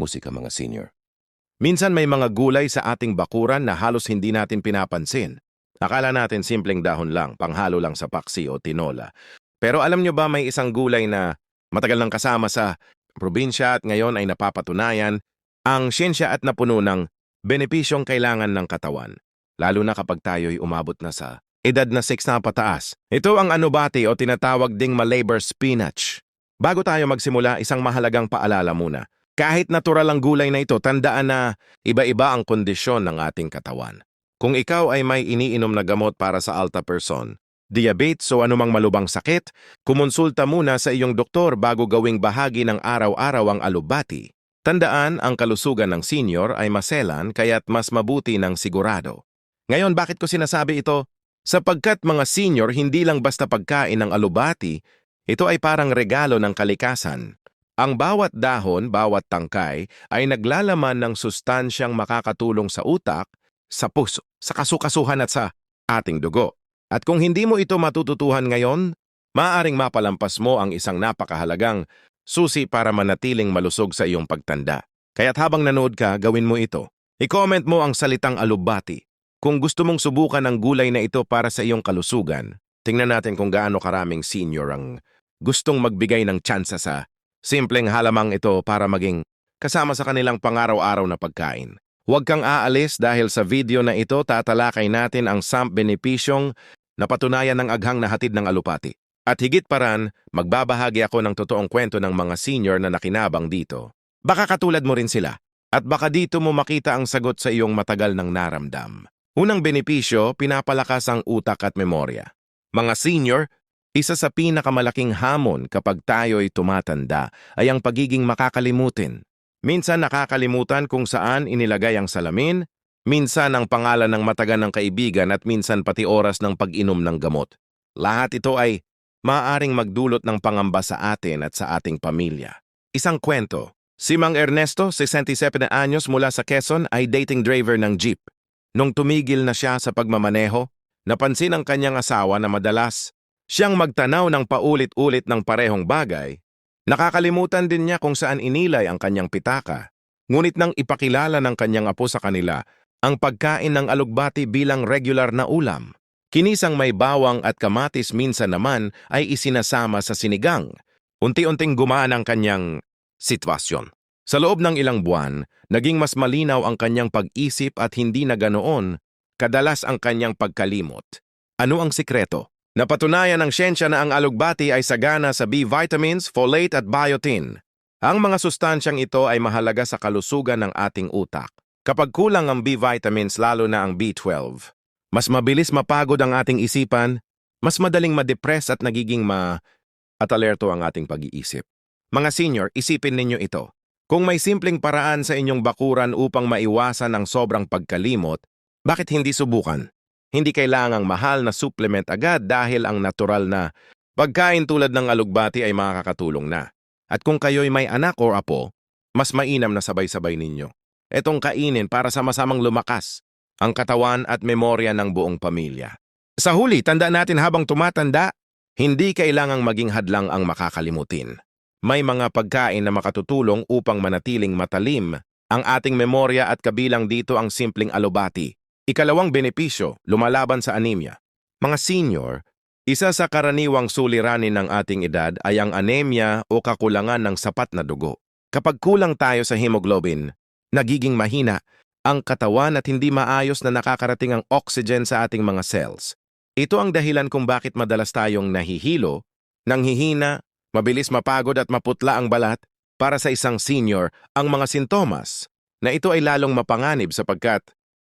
musika mga senior. Minsan may mga gulay sa ating bakuran na halos hindi natin pinapansin. Akala natin simpleng dahon lang, panghalo lang sa paksi o tinola. Pero alam nyo ba may isang gulay na matagal nang kasama sa probinsya at ngayon ay napapatunayan ang siyensya at napuno ng benepisyong kailangan ng katawan, lalo na kapag tayo'y umabot na sa edad na 6 na pataas. Ito ang anubati o tinatawag ding malabor spinach. Bago tayo magsimula, isang mahalagang paalala muna. Kahit natural ang gulay na ito, tandaan na iba-iba ang kondisyon ng ating katawan. Kung ikaw ay may iniinom na gamot para sa alta person, diabetes o anumang malubang sakit, kumonsulta muna sa iyong doktor bago gawing bahagi ng araw-araw ang alubati. Tandaan, ang kalusugan ng senior ay maselan kaya't mas mabuti ng sigurado. Ngayon, bakit ko sinasabi ito? Sapagkat mga senior hindi lang basta pagkain ng alubati, ito ay parang regalo ng kalikasan. Ang bawat dahon, bawat tangkay ay naglalaman ng sustansyang makakatulong sa utak, sa puso, sa kasukasuhan at sa ating dugo. At kung hindi mo ito matututuhan ngayon, maaaring mapalampas mo ang isang napakahalagang susi para manatiling malusog sa iyong pagtanda. Kaya't habang nanood ka, gawin mo ito. I-comment mo ang salitang alubati. Kung gusto mong subukan ang gulay na ito para sa iyong kalusugan, tingnan natin kung gaano karaming senior ang gustong magbigay ng tsansa sa simpleng halamang ito para maging kasama sa kanilang pangaraw-araw na pagkain. Huwag kang aalis dahil sa video na ito tatalakay natin ang SAMP benepisyong napatunayan ng aghang na hatid ng alupati. At higit paran, magbabahagi ako ng totoong kwento ng mga senior na nakinabang dito. Baka katulad mo rin sila. At baka dito mo makita ang sagot sa iyong matagal ng naramdam. Unang benepisyo, pinapalakas ang utak at memorya. Mga senior, isa sa pinakamalaking hamon kapag tayo'y tumatanda ay ang pagiging makakalimutin. Minsan nakakalimutan kung saan inilagay ang salamin, minsan ang pangalan ng matagal ng kaibigan at minsan pati oras ng pag-inom ng gamot. Lahat ito ay maaaring magdulot ng pangamba sa atin at sa ating pamilya. Isang kwento. Si Mang Ernesto, 67 na anyos mula sa Quezon, ay dating driver ng jeep. Nung tumigil na siya sa pagmamaneho, napansin ang kanyang asawa na madalas siyang magtanaw ng paulit-ulit ng parehong bagay. Nakakalimutan din niya kung saan inilay ang kanyang pitaka. Ngunit nang ipakilala ng kanyang apo sa kanila ang pagkain ng alugbati bilang regular na ulam, kinisang may bawang at kamatis minsan naman ay isinasama sa sinigang. Unti-unting gumaan ang kanyang sitwasyon. Sa loob ng ilang buwan, naging mas malinaw ang kanyang pag-isip at hindi na ganoon kadalas ang kanyang pagkalimot. Ano ang sikreto? Napatunayan ng siyensya na ang alugbati ay sagana sa B vitamins, folate at biotin. Ang mga sustansyang ito ay mahalaga sa kalusugan ng ating utak. Kapag kulang ang B vitamins lalo na ang B12, mas mabilis mapagod ang ating isipan, mas madaling ma-depress at nagiging ma at alerto ang ating pag-iisip. Mga senior, isipin ninyo ito. Kung may simpleng paraan sa inyong bakuran upang maiwasan ang sobrang pagkalimot, bakit hindi subukan? Hindi kailangang mahal na supplement agad dahil ang natural na pagkain tulad ng alugbati ay makakatulong na. At kung kayo'y may anak o apo, mas mainam na sabay-sabay ninyo. Etong kainin para sama-samang lumakas ang katawan at memorya ng buong pamilya. Sa huli, tanda natin habang tumatanda, hindi kailangang maging hadlang ang makakalimutin. May mga pagkain na makatutulong upang manatiling matalim ang ating memorya at kabilang dito ang simpleng alubati. Ikalawang benepisyo, lumalaban sa anemia. Mga senior, isa sa karaniwang suliranin ng ating edad ay ang anemia o kakulangan ng sapat na dugo. Kapag kulang tayo sa hemoglobin, nagiging mahina ang katawan at hindi maayos na nakakarating ang oxygen sa ating mga cells. Ito ang dahilan kung bakit madalas tayong nahihilo, nanghihina, mabilis mapagod at maputla ang balat para sa isang senior ang mga sintomas na ito ay lalong mapanganib sapagkat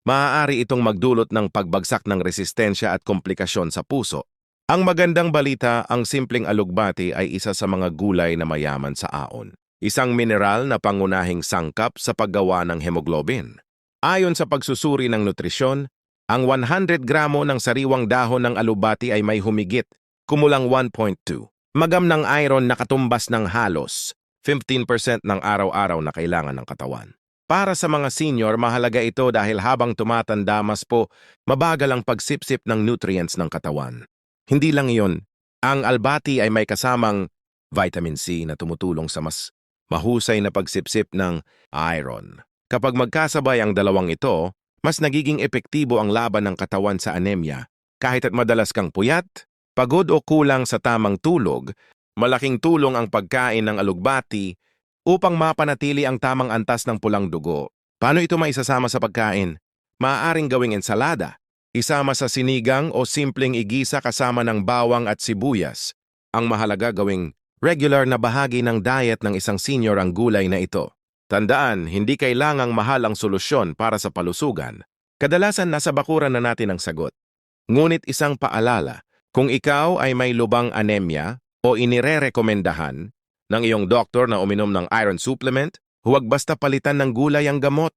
maaari itong magdulot ng pagbagsak ng resistensya at komplikasyon sa puso. Ang magandang balita, ang simpleng alugbati ay isa sa mga gulay na mayaman sa aon. Isang mineral na pangunahing sangkap sa paggawa ng hemoglobin. Ayon sa pagsusuri ng nutrisyon, ang 100 gramo ng sariwang dahon ng alubati ay may humigit, kumulang 1.2 magam ng iron na katumbas ng halos 15% ng araw-araw na kailangan ng katawan. Para sa mga senior, mahalaga ito dahil habang tumatanda mas po, mabagal ang pagsipsip ng nutrients ng katawan. Hindi lang iyon, ang albati ay may kasamang vitamin C na tumutulong sa mas mahusay na pagsipsip ng iron. Kapag magkasabay ang dalawang ito, mas nagiging epektibo ang laban ng katawan sa anemia. Kahit at madalas kang puyat, pagod o kulang sa tamang tulog, malaking tulong ang pagkain ng alugbati upang mapanatili ang tamang antas ng pulang dugo. Paano ito maisasama sa pagkain? Maaaring gawing ensalada, isama sa sinigang o simpleng igisa kasama ng bawang at sibuyas. Ang mahalaga gawing regular na bahagi ng diet ng isang senior ang gulay na ito. Tandaan, hindi kailangang mahal ang solusyon para sa palusugan. Kadalasan nasa bakuran na natin ang sagot. Ngunit isang paalala, kung ikaw ay may lubang anemia o inirerekomendahan ng iyong doktor na uminom ng iron supplement, huwag basta palitan ng gulay ang gamot.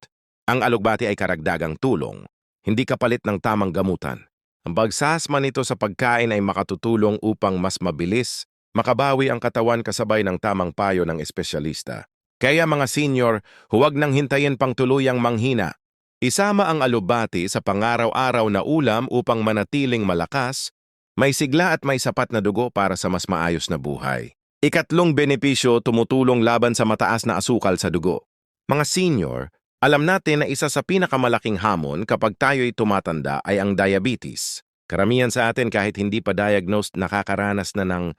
Ang alugbati ay karagdagang tulong, hindi kapalit ng tamang gamutan. Ang pagsasma nito sa pagkain ay makatutulong upang mas mabilis, makabawi ang katawan kasabay ng tamang payo ng espesyalista. Kaya mga senior, huwag nang hintayin pang tuluyang manghina. Isama ang alubati sa pangaraw-araw na ulam upang manatiling malakas, may sigla at may sapat na dugo para sa mas maayos na buhay. Ikatlong benepisyo tumutulong laban sa mataas na asukal sa dugo. Mga senior, alam natin na isa sa pinakamalaking hamon kapag tayo'y tumatanda ay ang diabetes. Karamihan sa atin kahit hindi pa diagnosed nakakaranas na ng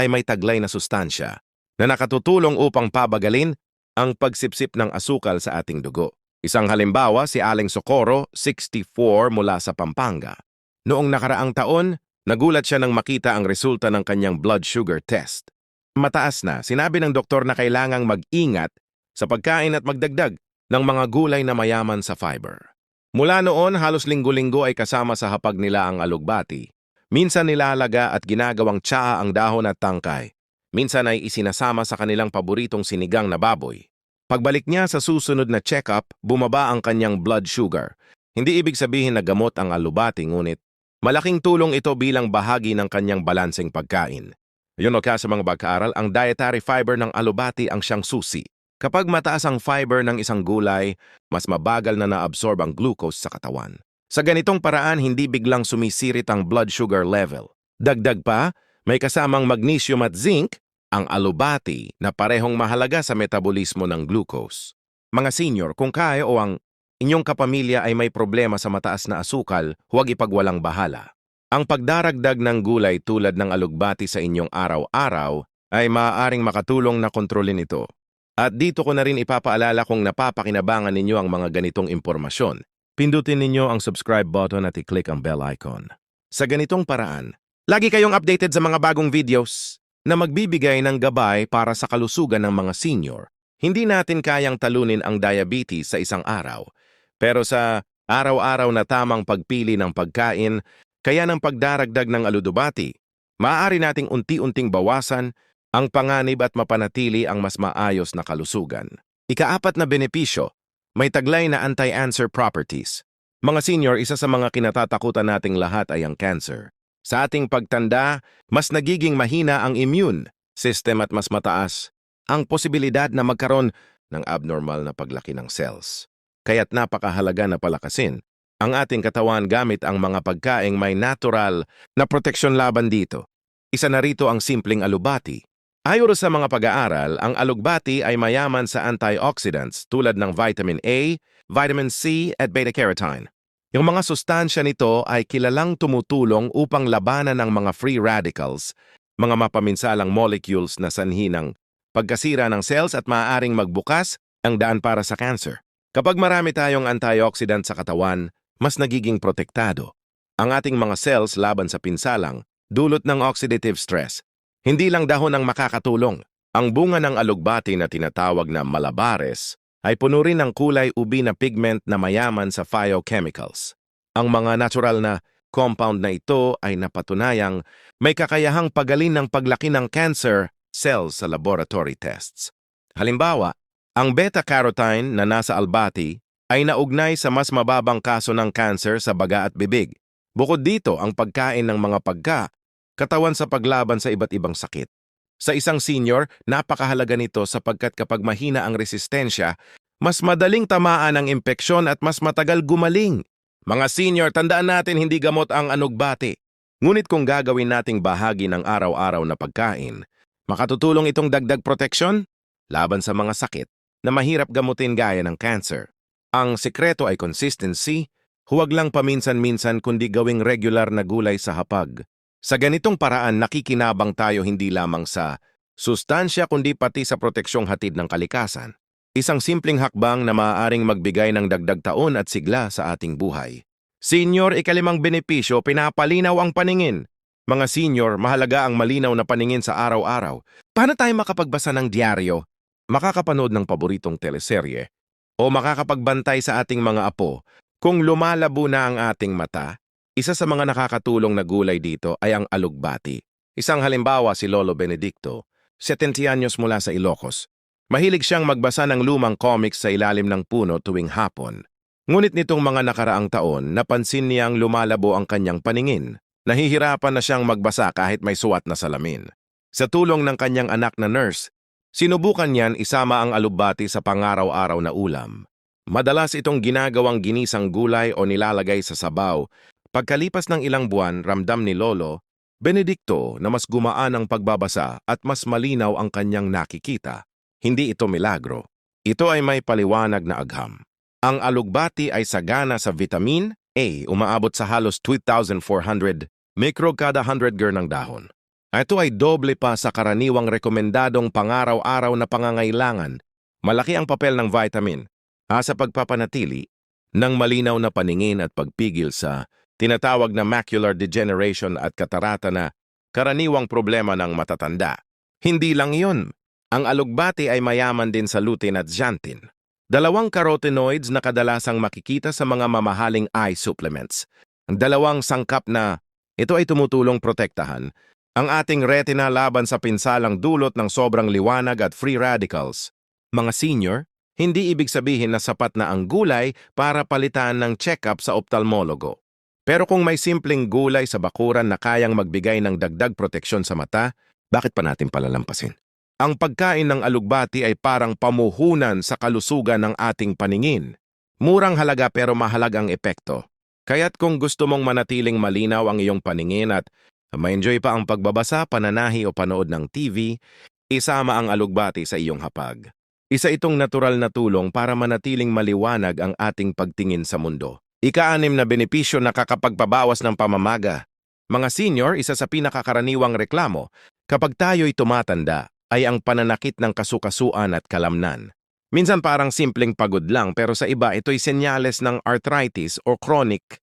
ay may taglay na sustansya na nakatutulong upang pabagalin ang pagsipsip ng asukal sa ating dugo. Isang halimbawa si Aling Socorro, 64 mula sa Pampanga. Noong nakaraang taon, nagulat siya nang makita ang resulta ng kanyang blood sugar test. Mataas na, sinabi ng doktor na kailangang mag-ingat sa pagkain at magdagdag ng mga gulay na mayaman sa fiber. Mula noon, halos linggo-linggo ay kasama sa hapag nila ang alugbati. Minsan nilalaga at ginagawang tsaa ang dahon at tangkay. Minsan ay isinasama sa kanilang paboritong sinigang na baboy. Pagbalik niya sa susunod na check-up, bumaba ang kanyang blood sugar. Hindi ibig sabihin na gamot ang alubati ngunit malaking tulong ito bilang bahagi ng kanyang balanseng pagkain. Yun o kaya sa mga pagkaaral, ang dietary fiber ng alubati ang siyang susi. Kapag mataas ang fiber ng isang gulay, mas mabagal na naabsorb ang glucose sa katawan. Sa ganitong paraan, hindi biglang sumisirit ang blood sugar level. Dagdag pa, may kasamang magnesium at zinc, ang alubati na parehong mahalaga sa metabolismo ng glucose. Mga senior, kung kaya o ang inyong kapamilya ay may problema sa mataas na asukal, huwag ipagwalang bahala. Ang pagdaragdag ng gulay tulad ng alugbati sa inyong araw-araw ay maaaring makatulong na kontrolin ito. At dito ko na rin ipapaalala kung napapakinabangan ninyo ang mga ganitong impormasyon. Pindutin ninyo ang subscribe button at i-click ang bell icon. Sa ganitong paraan, lagi kayong updated sa mga bagong videos na magbibigay ng gabay para sa kalusugan ng mga senior. Hindi natin kayang talunin ang diabetes sa isang araw. Pero sa araw-araw na tamang pagpili ng pagkain, kaya ng pagdaragdag ng aludubati, maaari nating unti-unting bawasan ang panganib at mapanatili ang mas maayos na kalusugan. Ikaapat na benepisyo, may taglay na anti-cancer properties. Mga senior, isa sa mga kinatatakutan nating lahat ay ang cancer. Sa ating pagtanda, mas nagiging mahina ang immune system at mas mataas ang posibilidad na magkaroon ng abnormal na paglaki ng cells. Kaya't napakahalaga na palakasin ang ating katawan gamit ang mga pagkaing may natural na proteksyon laban dito. Isa na rito ang simpleng alubati, Ayon sa mga pag-aaral, ang alugbati ay mayaman sa antioxidants tulad ng vitamin A, vitamin C at beta-carotene. Yung mga sustansya nito ay kilalang tumutulong upang labanan ng mga free radicals, mga mapaminsalang molecules na sanhi ng pagkasira ng cells at maaaring magbukas ang daan para sa cancer. Kapag marami tayong antioxidant sa katawan, mas nagiging protektado. Ang ating mga cells laban sa pinsalang, dulot ng oxidative stress, hindi lang dahon ang makakatulong. Ang bunga ng alugbati na tinatawag na malabares ay puno rin ng kulay ubi na pigment na mayaman sa phytochemicals. Ang mga natural na compound na ito ay napatunayang may kakayahang pagalin ng paglaki ng cancer cells sa laboratory tests. Halimbawa, ang beta-carotene na nasa albati ay naugnay sa mas mababang kaso ng cancer sa baga at bibig. Bukod dito, ang pagkain ng mga pagka katawan sa paglaban sa iba't ibang sakit. Sa isang senior, napakahalaga nito sapagkat kapag mahina ang resistensya, mas madaling tamaan ang impeksyon at mas matagal gumaling. Mga senior, tandaan natin hindi gamot ang anugbati. Ngunit kung gagawin nating bahagi ng araw-araw na pagkain, makatutulong itong dagdag proteksyon? laban sa mga sakit na mahirap gamutin gaya ng cancer. Ang sekreto ay consistency, huwag lang paminsan-minsan kundi gawing regular na gulay sa hapag. Sa ganitong paraan nakikinabang tayo hindi lamang sa sustansya kundi pati sa proteksyong hatid ng kalikasan. Isang simpleng hakbang na maaaring magbigay ng dagdag taon at sigla sa ating buhay. Senior, ikalimang benepisyo, pinapalinaw ang paningin. Mga senior, mahalaga ang malinaw na paningin sa araw-araw. Paano tayo makapagbasa ng diaryo, makakapanood ng paboritong teleserye, o makakapagbantay sa ating mga apo kung lumalabo na ang ating mata? Isa sa mga nakakatulong na gulay dito ay ang alugbati. Isang halimbawa si Lolo Benedicto, 70 anyos mula sa Ilocos. Mahilig siyang magbasa ng lumang comics sa ilalim ng puno tuwing hapon. Ngunit nitong mga nakaraang taon, napansin niyang lumalabo ang kanyang paningin. Nahihirapan na siyang magbasa kahit may suwat na salamin. Sa tulong ng kanyang anak na nurse, sinubukan niyan isama ang alubati sa pangaraw-araw na ulam. Madalas itong ginagawang ginisang gulay o nilalagay sa sabaw. Pagkalipas ng ilang buwan, ramdam ni Lolo, Benedicto na mas gumaan ang pagbabasa at mas malinaw ang kanyang nakikita. Hindi ito milagro. Ito ay may paliwanag na agham. Ang alugbati ay sagana sa vitamin A, umaabot sa halos 2,400 mikro kada 100 ger ng dahon. Ito ay doble pa sa karaniwang rekomendadong pangaraw-araw na pangangailangan. Malaki ang papel ng vitamin ha, sa pagpapanatili ng malinaw na paningin at pagpigil sa tinatawag na macular degeneration at katarata na karaniwang problema ng matatanda. Hindi lang iyon, ang alugbati ay mayaman din sa lutein at xanthin. Dalawang carotenoids na kadalasang makikita sa mga mamahaling eye supplements. Ang dalawang sangkap na ito ay tumutulong protektahan ang ating retina laban sa pinsalang dulot ng sobrang liwanag at free radicals. Mga senior, hindi ibig sabihin na sapat na ang gulay para palitan ng check-up sa optalmologo. Pero kung may simpleng gulay sa bakuran na kayang magbigay ng dagdag proteksyon sa mata, bakit pa natin palalampasin? Ang pagkain ng alugbati ay parang pamuhunan sa kalusugan ng ating paningin. Murang halaga pero mahalagang epekto. Kaya't kung gusto mong manatiling malinaw ang iyong paningin at ma-enjoy pa ang pagbabasa, pananahi o panood ng TV, isama ang alugbati sa iyong hapag. Isa itong natural na tulong para manatiling maliwanag ang ating pagtingin sa mundo. Ika-anim na benepisyo na kakapagpabawas ng pamamaga. Mga senior, isa sa pinakakaraniwang reklamo kapag tayo'y tumatanda ay ang pananakit ng kasukasuan at kalamnan. Minsan parang simpleng pagod lang pero sa iba ito'y senyales ng arthritis o chronic